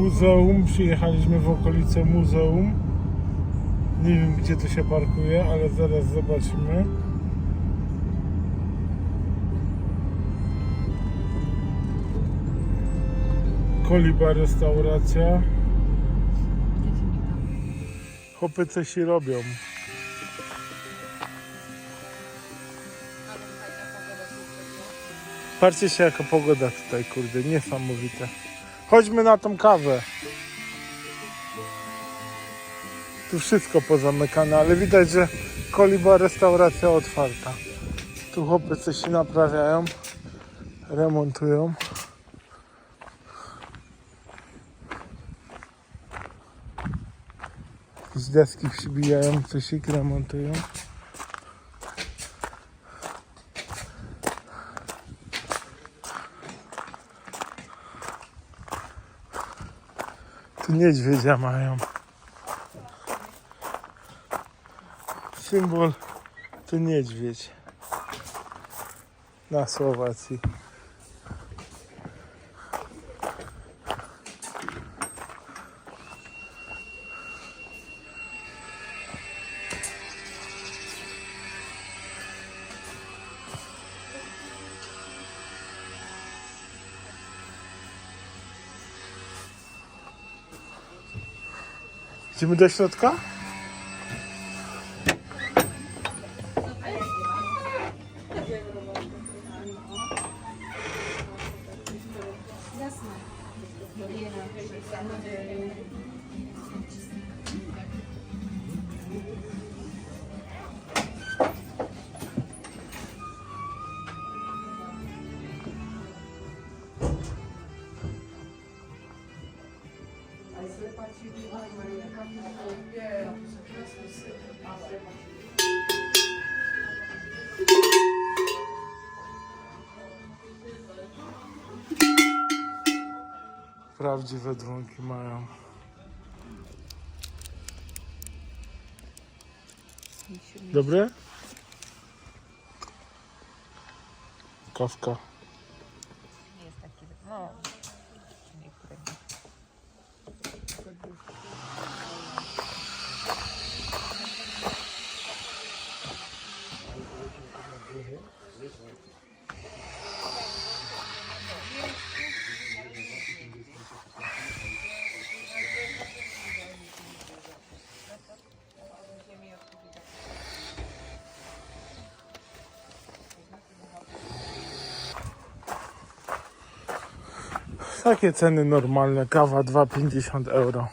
Muzeum. Przyjechaliśmy w okolice muzeum. Nie wiem gdzie to się parkuje, ale zaraz zobaczymy. Koliba restauracja. Chłopy coś się robią. Patrzcie się jaka pogoda tutaj, kurde, niesamowite. Chodźmy na tą kawę. Tu wszystko pozamykane, ale widać, że koliba restauracja otwarta. Tu chłopy coś się naprawiają, remontują. Jakieś deski przybijają, coś ich remontują. Tu niedźwiedzia mają. Symbol to niedźwiedź na Słowacji. Idziemy do środka? Prawdziwe dzwonki mają. Dobre? Kawka. Nie jest taki. No. Takie ceny normalne. Kawa 2,50 euro.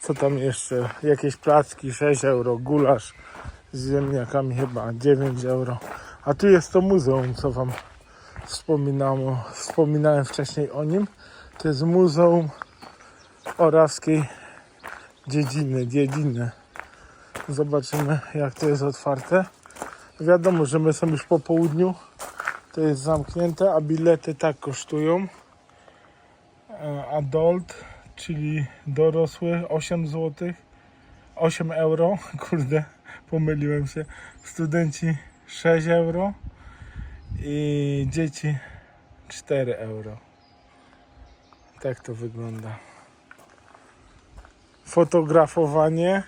Co tam jeszcze? Jakieś placki 6 euro. Gulasz z ziemniakami chyba 9 euro. A tu jest to muzeum, co wam wspominałem, wspominałem wcześniej o nim. To jest Muzeum Orawskiej Dziedziny. Dziedziny. Zobaczymy jak to jest otwarte. Wiadomo, że my są już po południu. To jest zamknięte, a bilety tak kosztują. E, Adult, czyli dorosły 8 zł. 8 euro. Kurde, pomyliłem się. Studenci 6 euro. I dzieci 4 euro. Tak to wygląda. Fotografowanie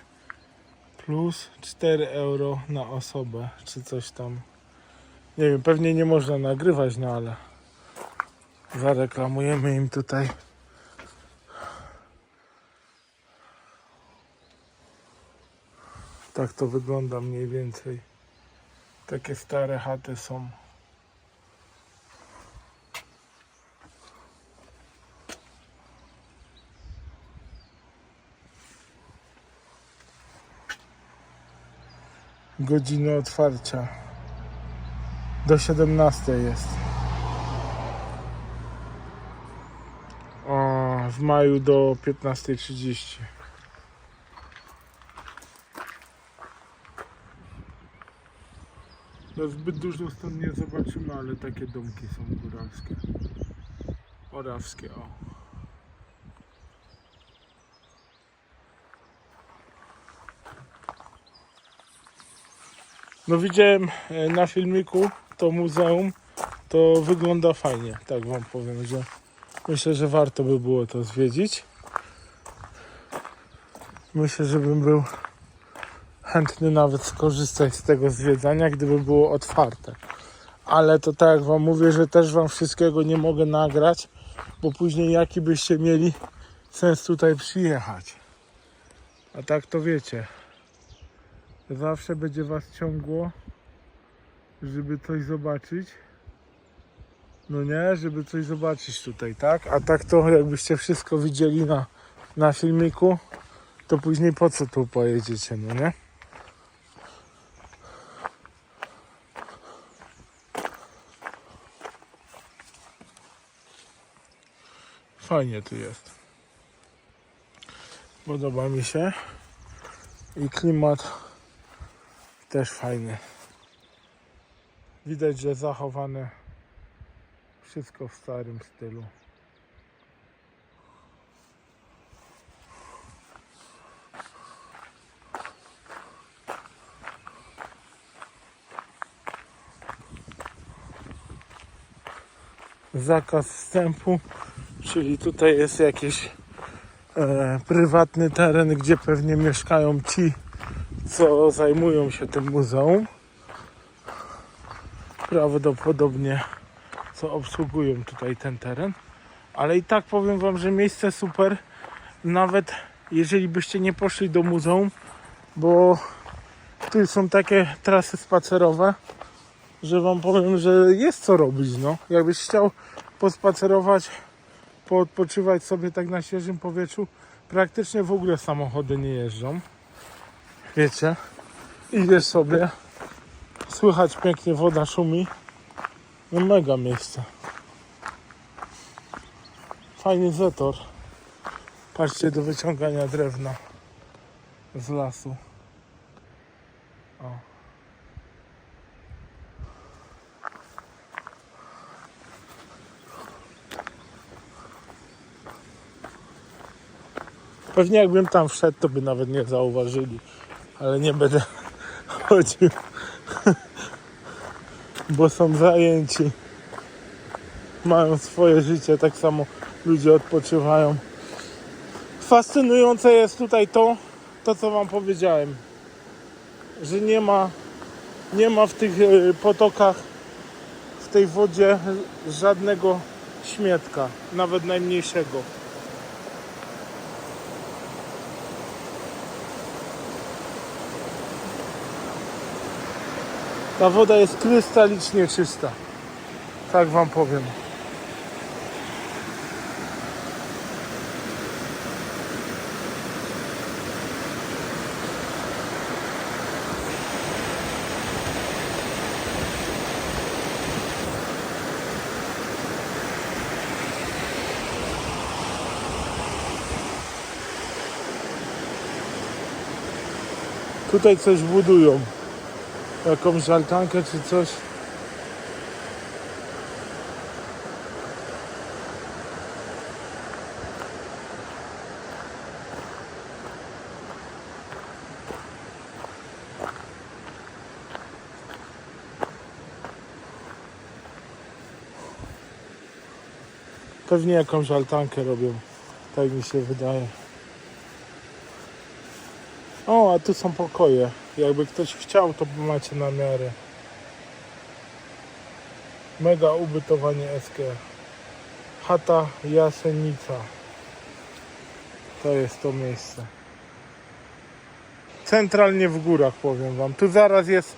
plus 4 euro na osobę, czy coś tam. Nie wiem, pewnie nie można nagrywać, no ale zareklamujemy im tutaj. Tak to wygląda mniej więcej. Takie stare chaty są. Godziny otwarcia. Do 17 jest. O, w maju do 15.30. No zbyt dużo stąd nie zobaczymy, ale takie domki są góralskie. Orawskie, o. No widziałem e, na filmiku to muzeum, to wygląda fajnie, tak wam powiem, że Myślę, że warto by było to zwiedzić. Myślę, że bym był chętny nawet skorzystać z tego zwiedzania, gdyby było otwarte. Ale to tak jak wam mówię, że też wam wszystkiego nie mogę nagrać, bo później jaki byście mieli sens tutaj przyjechać. A tak to wiecie. Zawsze będzie was ciągło, żeby coś zobaczyć. No nie, żeby coś zobaczyć tutaj, tak? A tak to jakbyście wszystko widzieli na, na filmiku, to później po co tu pojedziecie, no nie? Fajnie tu jest. Podoba mi się. I klimat też fajny. Widać, że zachowane wszystko w starym stylu. Zakaz wstępu, czyli tutaj jest jakiś e, prywatny teren, gdzie pewnie mieszkają ci, co zajmują się tym muzeum. Prawdopodobnie co obsługują tutaj ten teren. Ale i tak powiem Wam, że miejsce super. Nawet jeżeli byście nie poszli do muzeum, bo tu są takie trasy spacerowe, że Wam powiem, że jest co robić. No. Jakbyś chciał pospacerować, poodpoczywać sobie tak na świeżym powietrzu, praktycznie w ogóle samochody nie jeżdżą. Wiecie, idziesz sobie, słychać pięknie woda szumi. No mega miejsce. Fajny zator. Patrzcie do wyciągania drewna z lasu. O. Pewnie jakbym tam wszedł, to by nawet nie zauważyli. Ale nie będę chodził bo są zajęci. Mają swoje życie, tak samo ludzie odpoczywają. Fascynujące jest tutaj to, to co wam powiedziałem, że nie ma, nie ma w tych e, potokach, w tej wodzie żadnego śmietka, nawet najmniejszego. Ta woda jest krystalicznie czysta. Tak wam powiem. Tutaj coś budują jakąś altankę czy coś. Pewnie jakąś altankę robią. Tak mi się wydaje. O, a tu są pokoje. Jakby ktoś chciał, to macie na miarę. Mega ubytowanie SK. Chata Jasenica. To jest to miejsce. Centralnie w górach powiem wam. Tu zaraz jest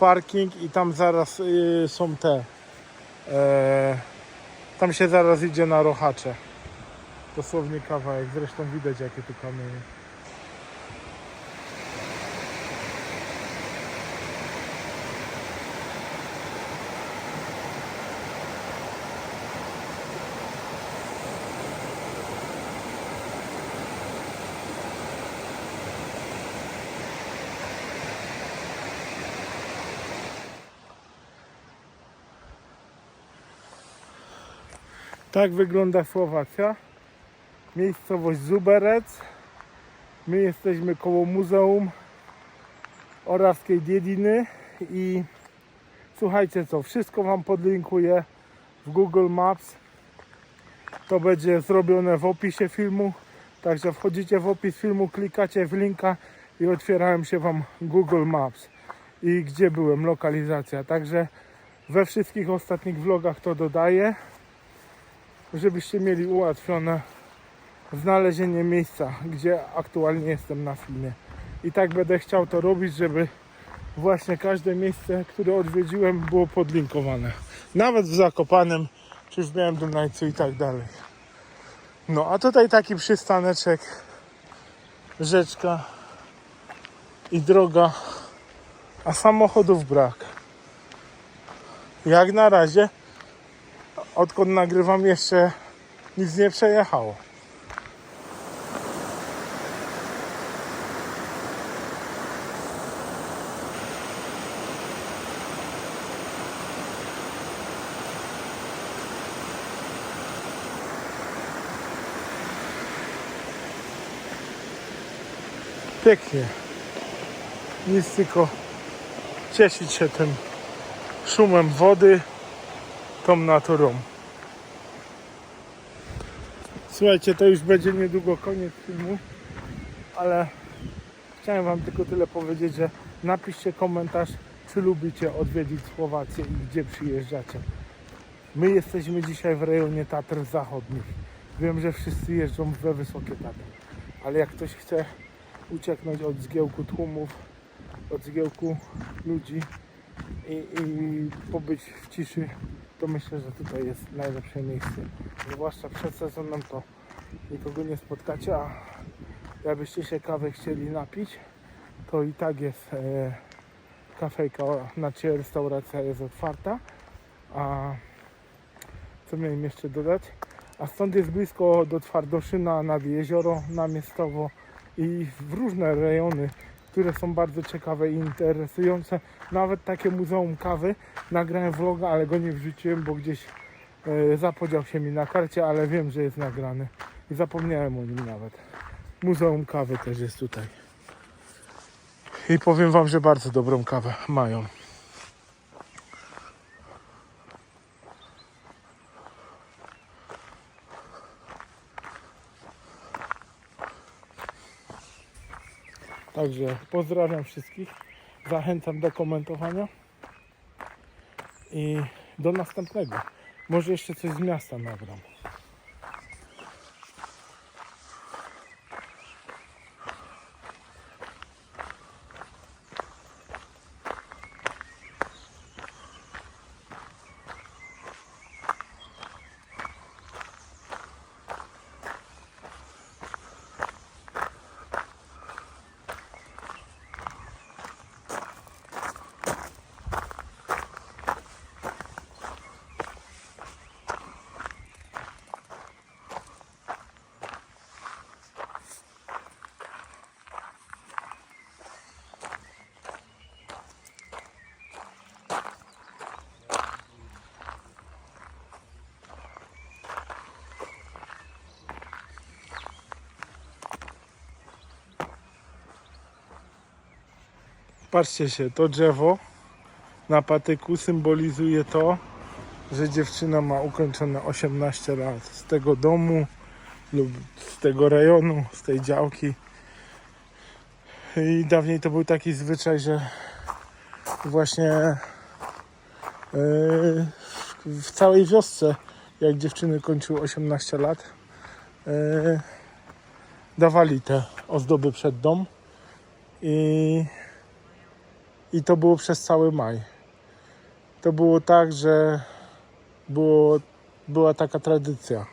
parking i tam zaraz y, są te. E, tam się zaraz idzie na rochacze. Dosłownie kawałek. Zresztą widać jakie tu kamienie. Tak wygląda Słowacja. Miejscowość Zuberec. My jesteśmy koło Muzeum Orawskiej Diediny i słuchajcie co, wszystko Wam podlinkuję w Google Maps. to będzie zrobione w opisie filmu. Także wchodzicie w opis filmu, klikacie w linka i otwierają się Wam Google Maps i gdzie byłem, lokalizacja. Także we wszystkich ostatnich vlogach to dodaję, żebyście mieli ułatwione znalezienie miejsca, gdzie aktualnie jestem na filmie. I tak będę chciał to robić, żeby właśnie każde miejsce, które odwiedziłem, było podlinkowane. Nawet w Zakopanem, czy w Białym Dunajcu i tak dalej. No a tutaj taki przystaneczek, rzeczka i droga, a samochodów brak. Jak na razie, odkąd nagrywam jeszcze nic nie przejechało. Pięknie. Nic tylko cieszyć się tym szumem wody, tą naturą. Słuchajcie, to już będzie niedługo koniec filmu, ale chciałem Wam tylko tyle powiedzieć, że napiszcie komentarz, czy lubicie odwiedzić Słowację i gdzie przyjeżdżacie. My jesteśmy dzisiaj w rejonie Tatr Zachodnich. Wiem, że wszyscy jeżdżą we Wysokie Tatry, ale jak ktoś chce ucieknąć od zgiełku tłumów, od zgiełku ludzi i, i pobyć w ciszy, to myślę, że tutaj jest najlepsze miejsce. Zwłaszcza przed sezonem to nikogo nie spotkacie, a jakbyście się kawy chcieli napić, to i tak jest e, kafejka, znaczy restauracja jest otwarta, a co miałem jeszcze dodać? A stąd jest blisko do Twardoszyna, nad jezioro, namiestowo i w różne rejony, które są bardzo ciekawe i interesujące. Nawet takie muzeum kawy. Nagrałem vloga, ale go nie wrzuciłem, bo gdzieś e, zapodział się mi na karcie, ale wiem, że jest nagrany. I zapomniałem o nim nawet. Muzeum kawy też jest tutaj. I powiem Wam, że bardzo dobrą kawę mają. Także pozdrawiam wszystkich. Zachęcam do komentowania. I do następnego. Może jeszcze coś z miasta nagram. Patrzcie się, to drzewo na patyku symbolizuje to, że dziewczyna ma ukończone 18 lat z tego domu lub z tego rejonu, z tej działki. I dawniej to był taki zwyczaj, że właśnie yy, w- całej wiosce, jak dziewczyny kończyły 18 lat, yy, dawali te ozdoby przed dom i i to było przez cały maj. To było tak, że było, była taka tradycja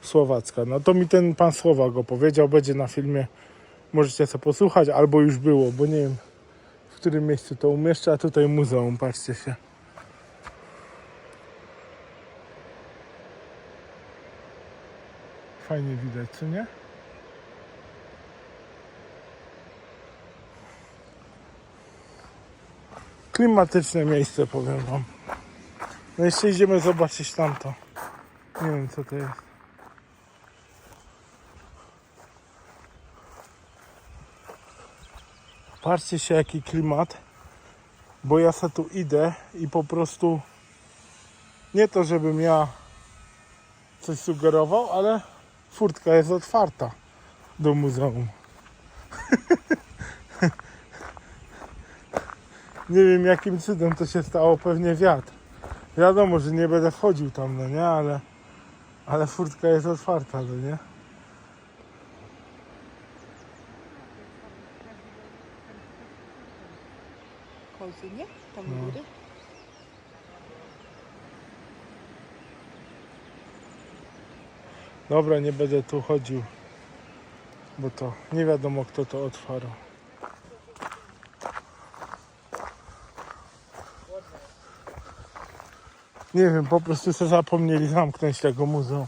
słowacka. No to mi ten pan Słowak powiedział, będzie na filmie. Możecie sobie posłuchać, albo już było, bo nie wiem w którym miejscu to umieszczę, a tutaj muzeum, patrzcie się. Fajnie widać, co nie? Klimatyczne miejsce, powiem wam. No jeszcze idziemy zobaczyć tamto. Nie wiem co to jest. Patrzcie się jaki klimat. Bo ja se tu idę i po prostu nie to żebym ja coś sugerował, ale furtka jest otwarta do muzeum. nie wiem jakim cudem to się stało, pewnie wiatr. Wiadomo, że nie będę wchodził tam, no nie, ale, ale furtka jest otwarta, no nie. Kozy, nie? Tam No. góry. Dobra, nie będę tu chodził, bo to nie wiadomo kto to otwarł. Nie wiem, po prostu sobie zapomnieli zamknąć tego muzeum.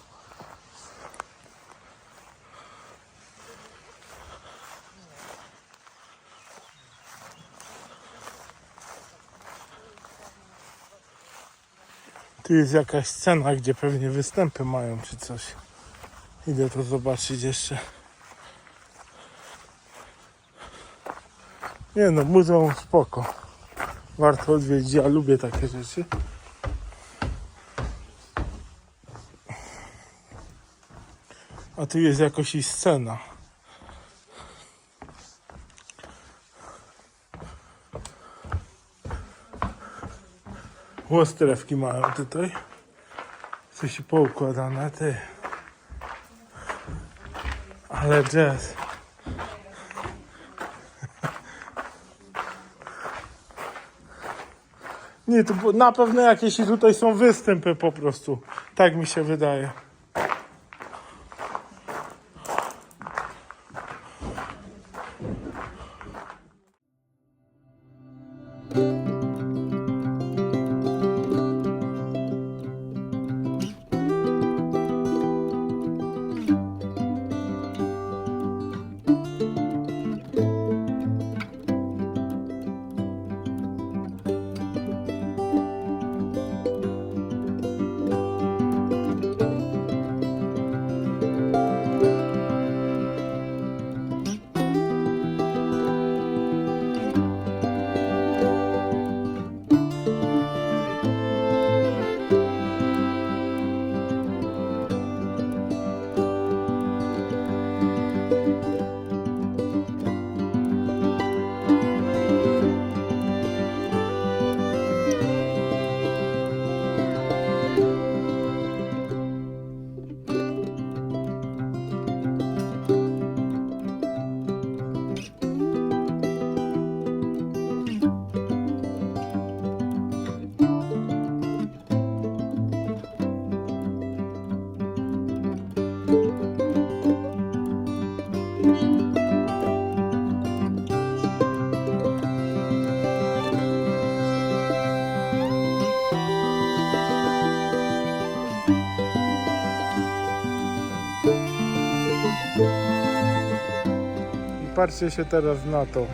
Tu jest jakaś scena, gdzie pewnie występy mają czy coś. Idę to zobaczyć jeszcze. Nie no, muzeum spoko. Warto odwiedzić, ja lubię takie rzeczy. A tu jest jakoś i scena. Łostrewki mają tutaj. Coś poukładane, ty. Ale jazz. Nie, to na pewno jakieś tutaj są występy po prostu. Tak mi się wydaje. I patrzcie się teraz na to.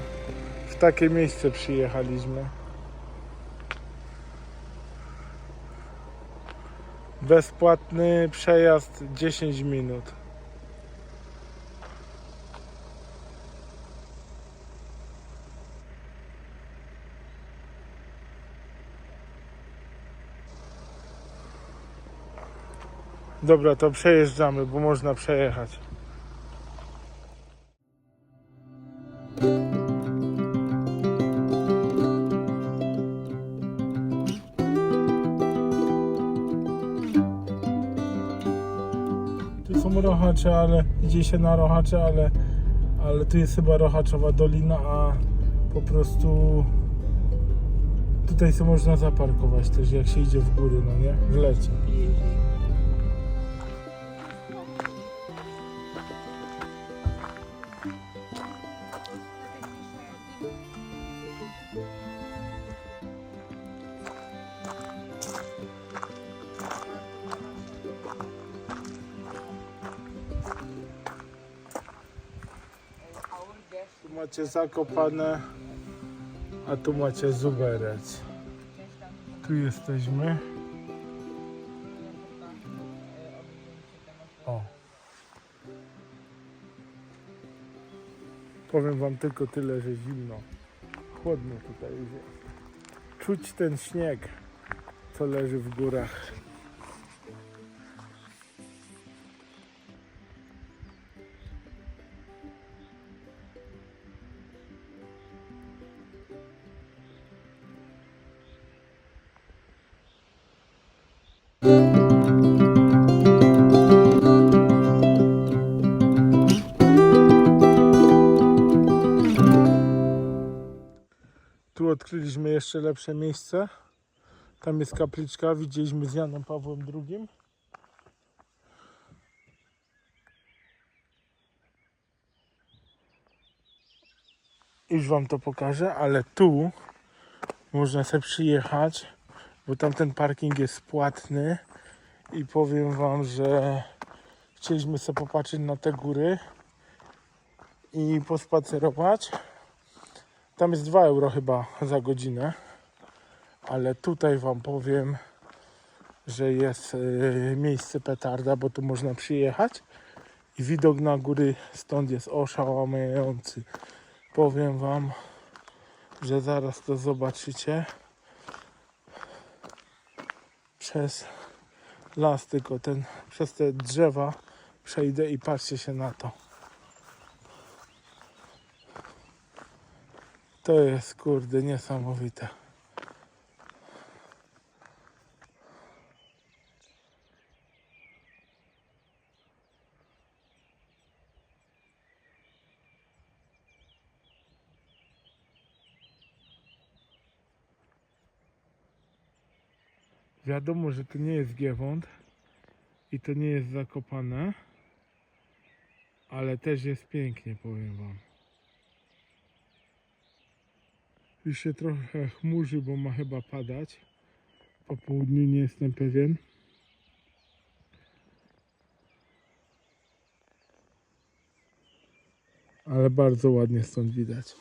W takie miejsce przyjechaliśmy. Bezpłatny przejazd 10 minut. Dobra, to przejeżdżamy, bo można przejechać. Tu są rochacze, ale idzie się na rochacze, ale, ale tu jest chyba rochaczowa dolina, a po prostu tutaj sobie można zaparkować też, jak się idzie w góry, no nie? W lecie. Macie Zakopane, a tu macie Zuberec. Tu jesteśmy. O. Powiem wam tylko tyle, że zimno. Chłodno tutaj jest. Czuć ten śnieg, co leży w górach. Tu odkryliśmy jeszcze lepsze miejsce. Tam jest kapliczka, widzieliśmy z Janem Pawłem II. Już wam to pokażę, ale tu można sobie przyjechać, bo tamten parking jest płatny i powiem wam, że chcieliśmy sobie popatrzeć na te góry i pospacerować. Tam jest 2 euro chyba za godzinę, ale tutaj wam powiem, że jest y, miejsce petarda, bo tu można przyjechać i widok na góry stąd jest oszałamiający. Powiem wam, że zaraz to zobaczycie przez las, tylko ten, przez te drzewa przejdę i patrzcie się na to. To jest kurde niesamowite. Wiadomo, że to nie jest Giewont i to nie jest zakopane, ale też jest pięknie, powiem wam. Już się trochę chmurzy, bo ma chyba padać. Po południu nie jestem pewien. Ale bardzo ładnie stąd widać.